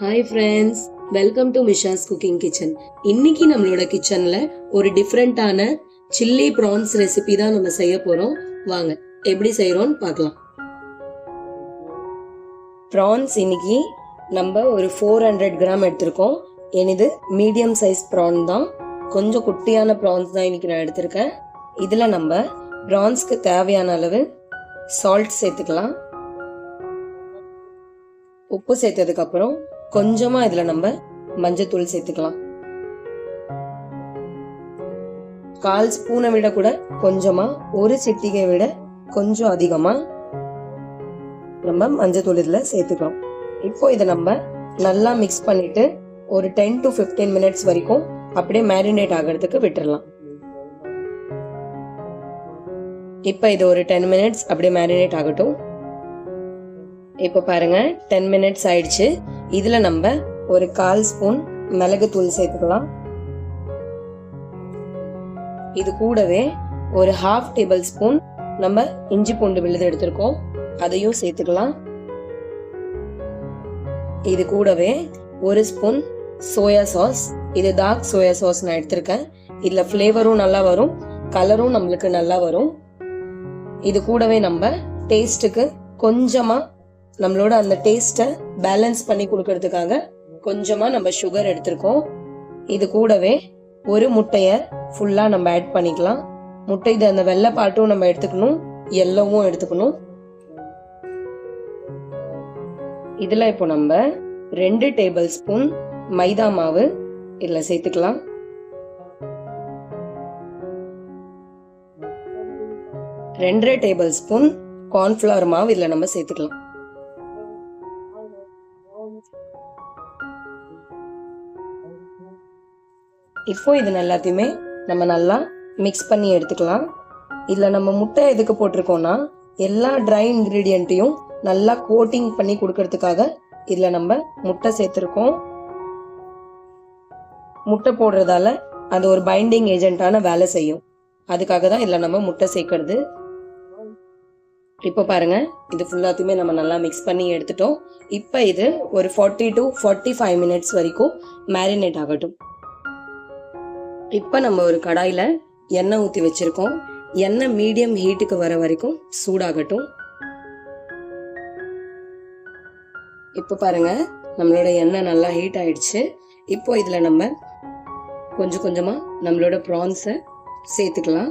Hi friends welcome to Misha's cooking kitchen இன்னைக்கு நம்மளோட கிச்சன்ல ஒரு டிஃப்ரெண்டான சில்லி ப்ரான்ஸ் ரெசிபி தான் நம்ம செய்ய போறோம். வாங்க எப்படி செய்யறோம்னு பார்க்கலாம். ப்ரான்ஸ் இன்னைக்கு நம்ம ஒரு ஃபோர் ஹண்ட்ரட் கிராம் எடுத்திருக்கோம். எனது மீடியம் சைஸ் ப்ரான் தான். கொஞ்சம் குட்டியான ப்ரான்ஸ் தான் இன்னைக்கு நான் எடுத்திருக்கேன். இதில் நம்ம ப்ரான்ஸ்க்கு தேவையான அளவு சால்ட் சேர்த்துக்கலாம். உப்பு சேர்த்ததுக்கப்புறம் கொஞ்சமா இதுல நம்ம மஞ்சத்தூள் சேர்த்துக்கலாம். கால் ஸ்பூனை விட கூட கொஞ்சமா ஒரு சிட்டிகை விட கொஞ்சம் அதிகமா நம்ம மஞ்சத்தூள் இதுல சேர்த்துக்கலாம். இப்போ இதை நம்ம நல்லா மிக்ஸ் பண்ணிட்டு ஒரு டென் டு ஃபிஃப்டீன் மினிட்ஸ் வரைக்கும் அப்படியே மேரினேட் ஆகிறதுக்கு விட்டுறலாம். இப்போ இது ஒரு டென் மினிட்ஸ் அப்படியே மேரினேட் ஆகட்டும். இப்போ பாருங்க டென் மினிட்ஸ் ஆயிடுச்சு. இதில் நம்ம ஒரு கால் ஸ்பூன் மிளகுத்தூள் சேர்த்துக்கலாம். இது கூடவே ஒரு ஹாஃப் டேபிள் ஸ்பூன் நம்ம இஞ்சி பூண்டு விழுது எடுத்திருக்கோம். அதையும் சேர்த்துக்கலாம். இது கூடவே ஒரு ஸ்பூன் சோயா சாஸ் இது டார்க் சோயா சாஸ் நான் எடுத்திருக்கேன். இதில் ஃப்ளேவரும் நல்லா வரும். கலரும் நம்மளுக்கு நல்லா வரும். இது கூடவே நம்ம டேஸ்ட்டுக்கு கொஞ்சமாக நம்மளோட அந்த டேஸ்ட்டை பேலன்ஸ் பண்ணி கொடுக்கறதுக்காக கொஞ்சமாக நம்ம சுகர் எடுத்திருக்கோம். இது கூடவே ஒரு முட்டையை ஃபுல்லாக நம்ம ஆட் பண்ணிக்கலாம். முட்டை இது அந்த வெள்ளை பாட்டும் நம்ம எடுத்துக்கணும். எல்லோவும் எடுத்துக்கணும். இதில் இப்போ நம்ம ரெண்டு டேபிள் ஸ்பூன் மைதா மாவு இதில் சேர்த்துக்கலாம். ரெண்டரை டேபிள் ஸ்பூன் கார்ன்ஃப்ளவர் மாவு இதில் நம்ம சேர்த்துக்கலாம். இப்போ இது எல்லாத்தையுமே நம்ம நல்லா மிக்ஸ் பண்ணி எடுத்துக்கலாம். இதில் நம்ம முட்டை எதுக்கு போட்டிருக்கோம்னா எல்லா ட்ரை இன்க்ரீடியண்ட்டையும் நல்லா கோட்டிங் பண்ணி கொடுக்கறதுக்காக இதில் நம்ம முட்டை சேர்த்துருக்கோம். முட்டை போடுறதால அது ஒரு பைண்டிங் ஏஜென்ட்டான வேலை செய்யும். அதுக்காக தான் இதில் நம்ம முட்டை சேர்க்கறது. இப்போ பாருங்க இது ஃபுல்லாத்தையுமே நம்ம நல்லா மிக்ஸ் பண்ணி எடுத்துட்டோம். இப்போ இது ஒரு forty to forty five minutes வரைக்கும் மேரினேட் ஆகட்டும். இப்போ நம்ம ஒரு கடாயில் எண்ணெய் ஊற்றி வச்சுருக்கோம். எண்ணெய் மீடியம் ஹீட்டுக்கு வர வரைக்கும் சூடாகட்டும். இப்போ பாருங்க நம்மளோட எண்ணெய் நல்லா ஹீட் ஆயிடுச்சு. இப்போ இதில் நம்ம கொஞ்சம் கொஞ்சமாக நம்மளோட ப்ரான்ஸை சேர்த்துக்கலாம்.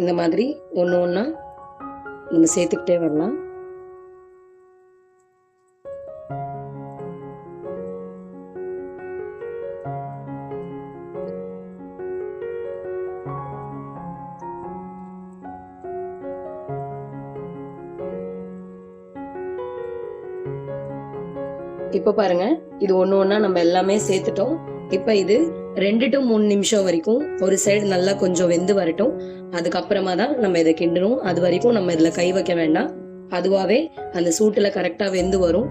இந்த மாதிரி ஒன்று ஒன்றா நம்ம சேர்த்துக்கிட்டே வரலாம். இப்போ பாருங்க இது ஒன்று ஒன்றா நம்ம எல்லாமே சேர்த்துட்டோம். இப்போ இது ரெண்டு டு மூணு நிமிஷம் வரைக்கும் ஒரு சைடு நல்லா கொஞ்சம் வெந்து வரட்டும். அதுக்கப்புறமா தான் நம்ம இதை கிண்டணும். அது வரைக்கும் நம்ம இதில் கை வைக்க வேண்டாம். அதுவாகவே அந்த சூட்டில் கரெக்டாக வெந்து வரும்.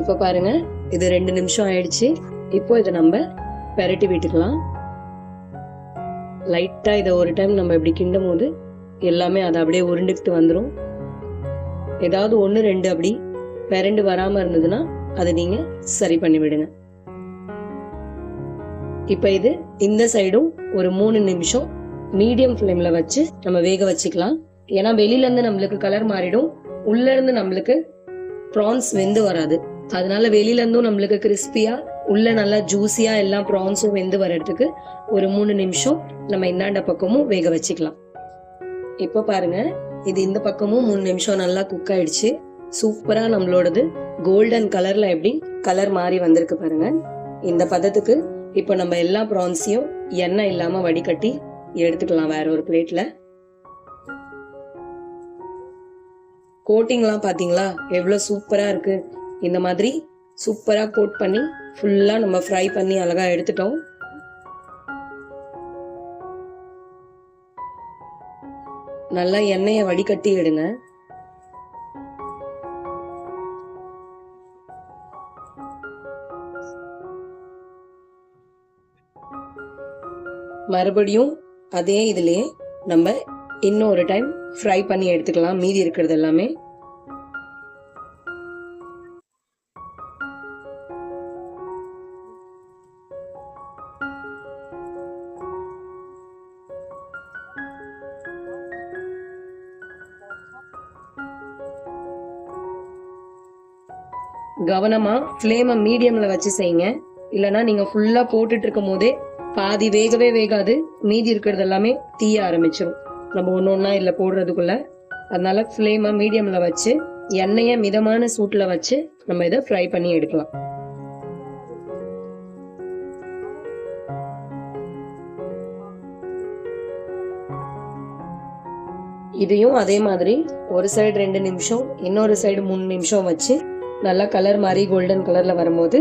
இப்போ பாருங்க இது ரெண்டு நிமிஷம் ஆயிடுச்சு. இப்போ இதை நம்ம பெரட்டி விட்டுக்கலாம். லைட்டாக இதை ஒரு டைம் நம்ம இப்படி கிண்டும் போது எல்லாமே அதை அப்படியே உருண்டுக்கிட்டு வந்துடும் ஏதாவது ஒன்று ரெண்டு அப்படி பெரண்டு வராமல் இருந்ததுன்னா அதை நீங்கள் சரி பண்ணி விடுங்க இப்போ இது இந்த சைடும் ஒரு மூணு நிமிஷம் மீடியம் ஃப்ளேமில் வச்சு நம்ம வேக வச்சுக்கலாம். ஏன்னா வெளியிலேருந்து நம்மளுக்கு கலர் மாறிடும். உள்ளேருந்து நம்மளுக்கு ப்ரான்ஸ் வெந்து வராது. அதனால வெளியிலேருந்தும் நம்மளுக்கு கிறிஸ்பியாக உள்ள நல்லா ஜூஸியா எல்லாம் ப்ரான்ஸும் வெந்து வர்றதுக்கு ஒரு மூணு நிமிஷம் நம்ம இந்தாண்ட பக்கமும் வேக வச்சுக்கலாம். இப்போ பாருங்க இது இந்த பக்கமும் மூணு நிமிஷம் நல்லா குக் ஆயிடுச்சு. சூப்பரா நம்மளோடது கோல்டன் கலர்ல எப்படி கலர் மாறி வந்திருக்கு பாருங்க. இந்த பதத்துக்கு இப்போ நம்ம எல்லா ப்ரான்ஸையும் எண்ணெய் இல்லாம வடிகட்டி எடுத்துக்கலாம் வேற ஒரு பிளேட்ல கோட்டிங்லாம் பாத்தீங்களா? எவ்வளோ சூப்பரா இருக்கு. இந்த மாதிரி சூப்பரா கோட் பண்ணி ஃபுல்லா நம்ம ஃப்ரை பண்ணி அழகா எடுத்துட்டோம். நல்லா எண்ணெயை வடிகட்டி எடுங்க. மறுபடியும் அதே இதுலயே நம்ம இன்னொரு டைம் ஃப்ரை பண்ணி எடுத்துக்கலாம். மீதி இருக்கிறது எல்லாமே. கவனமாக ஃப்ளேமை மீடியமில் வச்சு செய்யுங்க. இல்லைன்னா நீங்கள் ஃபுல்லாக போட்டுட்டு இருக்கும் போதே பாதி வேகவே வேகாது. மீதி இருக்கிறது எல்லாமே தீய ஆரம்பிச்சிடும் நம்ம ஒன்று ஒன்றா இல்லை போடுறதுக்குள்ள. அதனால ஃப்ளேமை மீடியமில் வச்சு எண்ணெயை மிதமான சூட்டில் வச்சு நம்ம இதை ஃப்ரை பண்ணி எடுக்கலாம். இதையும் அதே மாதிரி ஒரு சைடு ரெண்டு நிமிஷம் இன்னொரு சைடு மூணு நிமிஷம் வச்சு நல்லா கலர் மாதிரி கோல்டன் கலரில் வரும்போது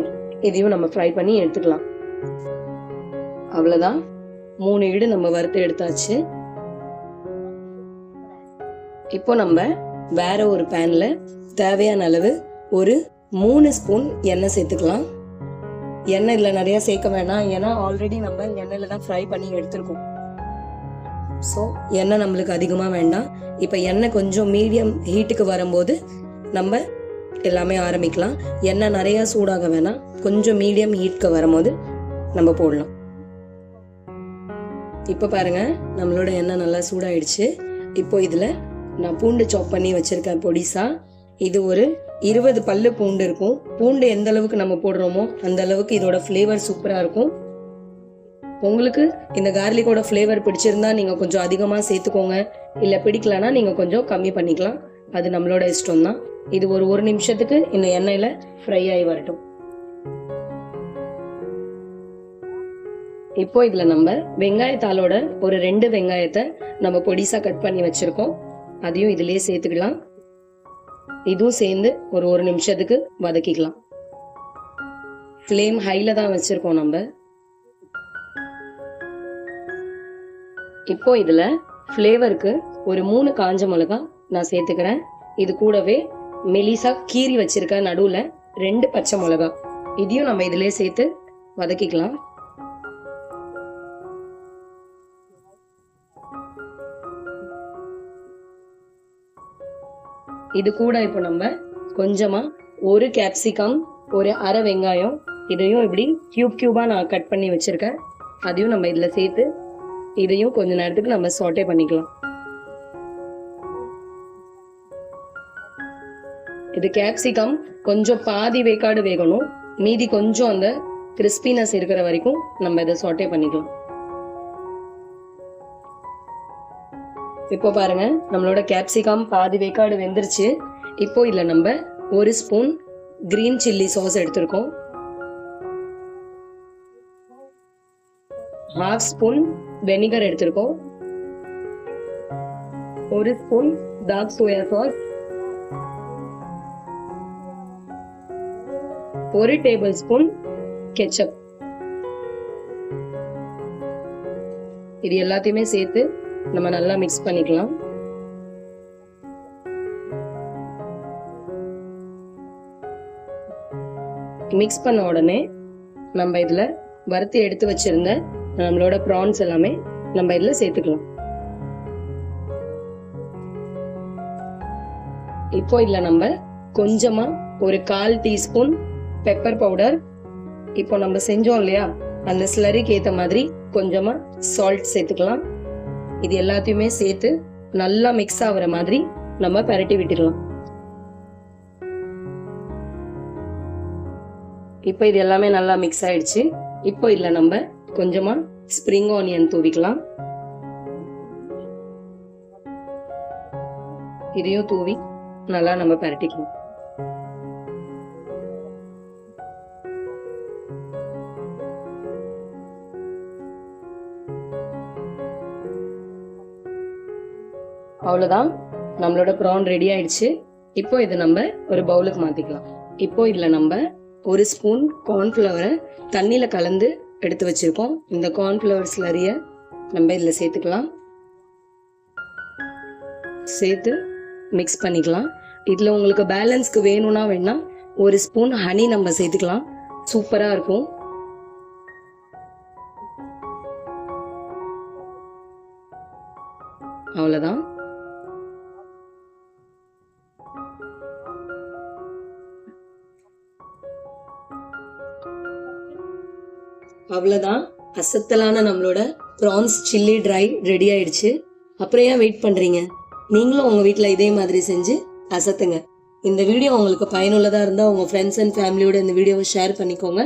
இதையும் நம்ம ஃப்ரை பண்ணி எடுத்துக்கலாம். அவ்வளோதான் மூணு ஈடு நம்ம வறுத்து எடுத்தாச்சு. இப்போ நம்ம வேற ஒரு பேனில் தேவையான அளவு ஒரு மூணு ஸ்பூன் எண்ணெய் சேர்த்துக்கலாம். எண்ணெய் இதில் நிறையா சேர்க்க வேணாம். ஏன்னா ஆல்ரெடி நம்ம எண்ணெயில் தான் ஃப்ரை பண்ணி எடுத்துருக்கோம். ஸோ எண்ணெய் நம்மளுக்கு அதிகமாக வேண்டாம். இப்போ எண்ணெய் கொஞ்சம் மீடியம் ஹீட்டுக்கு வரும்போது நம்ம எல்லாமே ஆரம்பிக்கலாம். எண்ணெய் நிறையா சூடாக வேணாம். கொஞ்சம் மீடியம் ஹீட்க்கு வரும்போது நம்ம போடலாம். இப்போ பாருங்க நம்மளோட எண்ணெய் நல்லா சூடாயிடுச்சு. இப்போ இதில் நான் பூண்டு சாப் பண்ணி வச்சுருக்கேன் பொடிசா. இது ஒரு இருபது பல்லு பூண்டு இருக்கும். பூண்டு எந்த அளவுக்கு நம்ம போடுறோமோ அந்த அளவுக்கு இதோட ஃப்ளேவர் சூப்பராக இருக்கும். உங்களுக்கு இந்த கார்லிக்கோட ஃப்ளேவர் பிடிச்சிருந்தா நீங்கள் கொஞ்சம் அதிகமாக சேர்த்துக்கோங்க. இல்லை பிடிக்கலனா நீங்கள் கொஞ்சம் கம்மி பண்ணிக்கலாம். அது நம்மளோட இஷ்டம் தான் இது ஒரு ஒரு நிமிஷத்துக்கு இந்த எண்ணெயில் ஃப்ரை ஆகி வரட்டும். இப்போ இதுல நம்ம வெங்காயத்தாளோட ஒரு ரெண்டு வெங்காயத்தை நம்ம பொடிசா கட் பண்ணி வச்சிருக்கோம். அதையும் இதுலயே சேர்த்துக்கலாம். இதுவும் சேர்ந்து ஒரு ஒரு நிமிஷத்துக்கு வதக்கிக்கலாம். ஃப்ளேம் ஹைல தான் வச்சிருக்கோம் நம்ம. இப்போ இதுல ஃப்ளேவருக்கு ஒரு மூணு காஞ்ச மிளகா நான் சேர்த்துக்கிறேன். இது கூடவே மெலிசா கீரி வச்சிருக்க நடுவுல ரெண்டு பச்சை மிளகா. இதையும் நம்ம இதுல சேர்த்து வதக்கிக்கலாம். இது கூட இப்போ நம்ம கொஞ்சமா ஒரு கேப்சிகம் ஒரு அரை வெங்காயம் இதையும் இப்படி கியூப் கியூபா நான் கட் பண்ணி வச்சிருக்கேன். அதையும் நம்ம இதுல சேர்த்து இதையும் கொஞ்ச நேரத்துக்கு நம்ம சாட்டே பண்ணிக்கலாம். இது கேப்சிகம் கொஞ்சம் பாதி வேக்காடு வேகணும். மீதி கொஞ்சம் அந்த கிறிஸ்பினஸ் இருக்கிற வரைக்கும் நம்ம இதை சாட்டே பண்ணிக்கலாம். இப்போ பாருங்க நம்மளோட கேப்சிகம் பாதி வேக்காடு வெந்துருச்சு. இப்போ இல்லை நம்ம ஒரு ஸ்பூன் கிரீன் சில்லி சாஸ் எடுத்திருக்கோம். ஹாஃப் ஸ்பூன் வெனிகர் எடுத்திருக்கோம். ஒரு ஸ்பூன் டார்க் சோயா சாஸ் ஒரு டேபிள் ஸ்பூன் கெச்சப். இது எல்லாத்தையுமே சேர்த்து நம்ம நல்லா மிக்ஸ் பண்ணிக்கலாம். மிக்ஸ் பண்ண உடனே நம்ம இதில் வறுத்து எடுத்து வச்சிருந்த நம்மளோட ப்ரான்ஸ் எல்லாமே நம்ம இதில் சேர்த்துக்கலாம். இப்போ இதில் நம்ம கொஞ்சமா ஒரு கால் டீஸ்பூன் பெப்பர் பவுடர் இப்போ நம்ம செஞ்சோம் இல்லையா? அந்த ஸ்லரிக்கு ஏற்ற மாதிரி கொஞ்சமாக சால்ட் சேர்த்துக்கலாம். இது எல்லாத்தையுமே சேர்த்து நல்லா மிக்ஸ் ஆகுற மாதிரி நம்ம பரட்டி விட்டுடலாம் இப்போ இது எல்லாமே நல்லா மிக்ஸ் ஆயிடுச்சு. இப்போ இதில் நம்ம கொஞ்சமாக ஸ்ப்ரிங் ஆனியன் தூவிக்கலாம். இதையும் தூவி நல்லா நம்ம பரட்டிக்கலாம். அவ்வளோதான் நம்மளோட ப்ரான் ரெடி ஆயிடுச்சு. இப்போ இதை நம்ம ஒரு பவுலுக்கு மாற்றிக்கலாம் இப்போ இதில் நம்ம ஒரு ஸ்பூன் கார்ன்ஃப்ளவரை தண்ணியில் கலந்து எடுத்து வச்சிருக்கோம். இந்த கார்ன்ஃப்ளவர் ஸ்லரிய நம்ம இதில் சேர்த்துக்கலாம். சேர்த்து மிக்ஸ் பண்ணிக்கலாம். இதில் உங்களுக்கு பேலன்ஸ்க்கு வேணும்னா வேணா ஒரு ஸ்பூன் ஹனி நம்ம சேர்த்துக்கலாம். சூப்பராக இருக்கும். அவ்வளோதான் அவ்வளோதான் அசத்தலான நம்மளோட ப்ரான்ஸ் சில்லி ட்ரை ரெடி ஆயிடுச்சு. அப்புறம் ஏன் வெயிட் பண்ணுறீங்க நீங்களும் உங்கள் வீட்டில் இதே மாதிரி செஞ்சு அசத்துங்க. இந்த வீடியோ உங்களுக்கு பயனுள்ளதாக இருந்தால் உங்கள் ஃப்ரெண்ட்ஸ் அண்ட் ஃபேமிலியோட இந்த வீடியோவை ஷேர் பண்ணிக்கோங்க.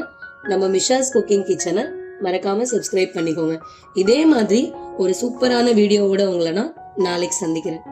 நம்ம மிஷாஸ் குக்கிங் கிச்சனை மறக்காமல் சப்ஸ்கிரைப் பண்ணிக்கோங்க. இதே மாதிரி ஒரு சூப்பரான வீடியோவோட உங்களை நான் நாளைக்கு சந்திக்கிறேன்.